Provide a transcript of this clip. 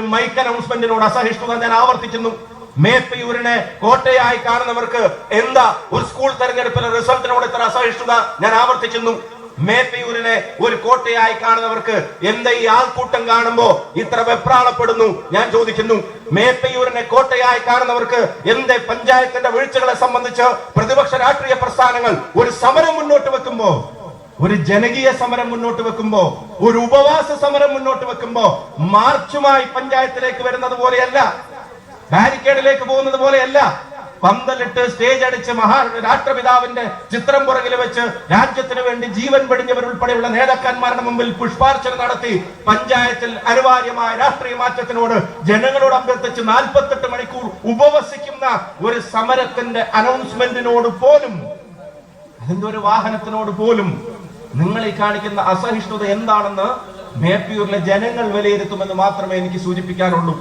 ഒരു മൈക്ക് അനൗൺസ്മെന്റിനോട് അസഹിഷ്ണുത ഞാൻ ആവർത്തിക്കുന്നു. മേപ്പയൂരിനെ കോട്ടയായി കാണുന്നവർക്ക് എന്താ ഒരു സ്കൂൾ തെരഞ്ഞെടുപ്പിലെ റിസൾട്ടിനോട് ഇത്ര അസഹിഷ്ണുത ഞാൻ ആവർത്തിക്കുന്നു. മേപ്പയൂരിനെ ഒരു കോട്ടയായി കാണുന്നവർക്ക് എന്താ ഈ ആൾക്കൂട്ടം കാണുമ്പോ ഇത്ര വെപ്രാളപ്പെടുന്നു? ഞാൻ ചോദിക്കുന്നു മേപ്പയൂരിനെ കോട്ടയായി കാണുന്നവർക്ക് എന്തേ പഞ്ചായത്തിന്റെ വീഴ്ചകളെ സംബന്ധിച്ച് പ്രതിപക്ഷ രാഷ്ട്രീയ പ്രസ്ഥാനങ്ങൾ ഒരു സമരം മുന്നോട്ട് വെക്കുമ്പോ ഒരു ജനകീയ സമരം മുന്നോട്ട് വെക്കുമ്പോ ഒരു ഉപവാസ സമരം മുന്നോട്ട് വെക്കുമ്പോ മാർച്ചുമായി പഞ്ചായത്തിലേക്ക് വരുന്നത് പോലെയല്ല ബാരിക്കേഡിലേക്ക് പോകുന്നത് പോലെയല്ല. പന്തലിട്ട് സ്റ്റേജ് അടിച്ച് മഹാ രാഷ്ട്രപിതാവിന്റെ ചിത്രം പുറകിൽ വെച്ച് രാജ്യത്തിന് വേണ്ടി ജീവൻ വെടിഞ്ഞവർ ഉൾപ്പെടെയുള്ള നേതാക്കന്മാരുടെ മുമ്പിൽ പുഷ്പാർച്ചന നടത്തി പഞ്ചായത്തിൽ അനിവാര്യമായ രാഷ്ട്രീയ മാറ്റത്തിനോട് ജനങ്ങളോട് അഭ്യർത്ഥിച്ച് നാൽപ്പത്തെട്ട് മണിക്കൂർ ഉപവസിക്കുന്ന ഒരു സമരത്തിന്റെ അനൗൺസ്മെന്റിനോട് പോലും അതിന്റെ ഒരു വാഹനത്തിനോട് പോലും നിങ്ങൾ ഈ കാണിക്കുന്ന അസഹിഷ്ണുത എന്താണെന്ന് മേപ്പിയൂരിലെ ജനങ്ങൾ വിലയിരുത്തുമെന്ന് മാത്രമേ എനിക്ക് സൂചിപ്പിക്കാനുള്ളൂ